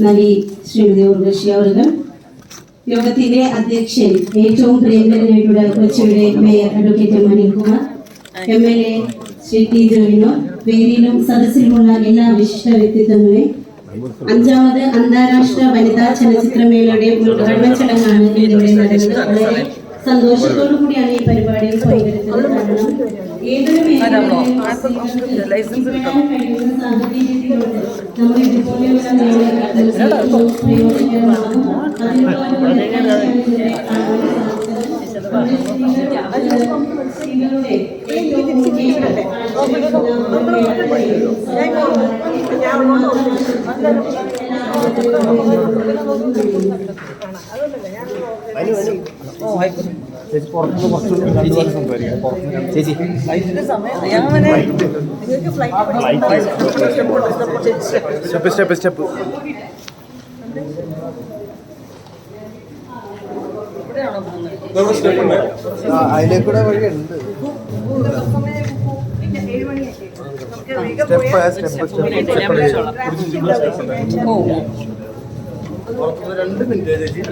നടി ശ്രീമതി ഉർവശി അവർക്ക് യോഗത്തിന്റെ അധ്യക്ഷൻ ഏറ്റവും പ്രിയങ്കരനായിട്ടുള്ള കൊച്ചിയുടെ mayor advocate Anilkumar M L A Shri T ജോയിനോ പേരിലും സദസ്സിലുമുള്ള എല്ലാ വിശിഷ്ട വ്യക്തിത്വങ്ങളെ അഞ്ചാമത് അന്താരാഷ്ട്ര വനിതാ ചലച്ചിത്രമേളയുടെ ഉദ്ഘാടന ചടങ്ങാണ് ഇതിലൂടെ നടക്കുന്നത് വളരെ സന്തോഷത്തോടു കൂടിയാണ് ഈ പരിപാടിയിൽ പങ്കെടുക്കുന്നത് കാരണം ഏതൊരു മേഖലയിലും സാഹചര്യത്തിലുണ്ട് നമ്മൾ ഇതുപോലെയുള്ള നമ്മുടെ സ്ത്രീകൾ സ്ത്രീകളുടെ ഏറ്റവും ചേച്ചി പുറത്തുനിന്ന് കുറച്ച് രണ്ടുപേരും സംസാരിക്കാം പുറത്തുനിന്ന് ചേച്ചി സ്റ്റെപ്പ് സ്റ്റെപ്പ് സ്റ്റെപ്പ് അതിലേക്കൂടെ വഴിയുണ്ട് സ്റ്റെപ്പ് സ്റ്റെപ്പ് സ്റ്റെപ്പ് രണ്ട് മിനിറ്റ് ചേച്ചി